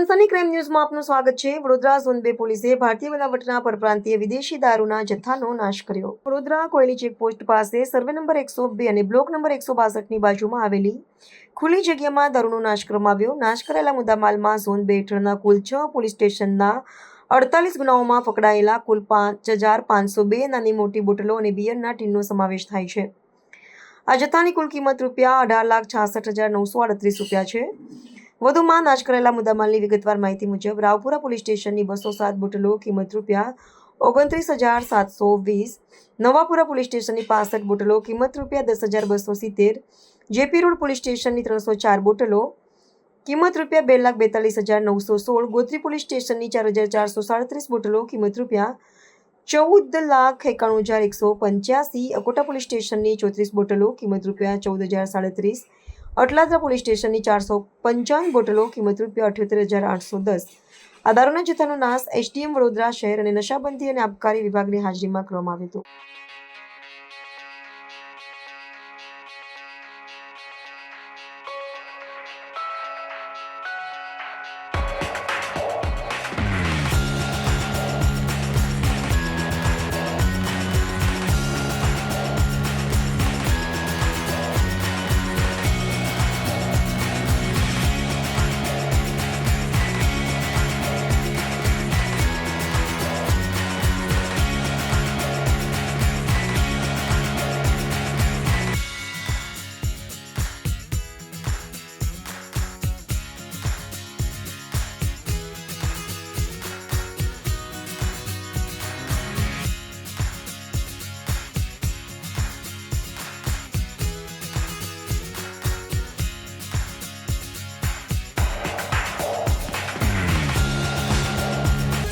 સનસની crime ન્યૂઝમાં આપનું સ્વાગત છે. વડોદરા ઝોન બે પોલીસે ભારતીય બનાવટના પરપ્રાંતીય વિદેશી દારૂના જથ્થાનો નાશ કર્યો. વડોદરા કોયલી ચેકપોસ્ટ પાસે સર્વે નંબર એકસો બે અને બ્લોક નંબર એકસો બાસઠની બાજુમાં આવેલી ખુલ્લી જગ્યામાં દારૂનો નાશ કરવામાં આવ્યો. નાશ કરેલા મુદ્દામાલમાં ઝોન બે હેઠળના કુલ છ પોલીસ સ્ટેશનના અડતાલીસ ગુનાઓમાં પકડાયેલા કુલ પાંચ હજાર પાંચસો બે નાની મોટી બોટલો અને બિયરના ટીનનો સમાવેશ થાય છે. આ જથ્થાની કુલ કિંમત રૂપિયા અઢાર લાખ છાસઠ હજાર નવસો આડત્રીસ રૂપિયા છે. વધુમાં નાશ કરેલા મુદ્દામાલની વિગતવાર માહિતી મુજબ, રાવપુરા પોલીસ સ્ટેશનની બસો સાત બોટલો કિંમત રૂપિયા ઓગણત્રીસ હજાર સાતસો વીસ, નવાપુરા પોલીસ સ્ટેશનની પાસઠ બોટલો કિંમત રૂપિયા દસ હજાર બસો સિત્તેર, જેપી રોડ પોલીસ સ્ટેશનની ત્રણસો ચાર બોટલો કિંમત રૂપિયા બે લાખ બેતાલીસ હજાર નવસો સોળ, ગોત્રી પોલીસ સ્ટેશનની ચાર હજાર ચારસો સાડત્રીસ બોટલો કિંમત રૂપિયા ચૌદ લાખ એકાણું હજાર એકસો પંચ્યાસી, અકોટા પોલીસ સ્ટેશનની ચોત્રીસ બોટલો કિંમત રૂપિયા ચૌદ હજાર સાડત્રીસ અટલાદરા પોલીસ સ્ટેશનની ચારસો પંચાવન બોટલો કિંમત રૂપિયા અઠ્યોતેર હજાર આઠસો દસ. આ દારૂના જથ્થાનો નાશ એસડીએમ વડોદરા શહેર અને નશાબંધી અને આબકારી વિભાગની હાજરીમાં કરવામાં આવ્યો હતો.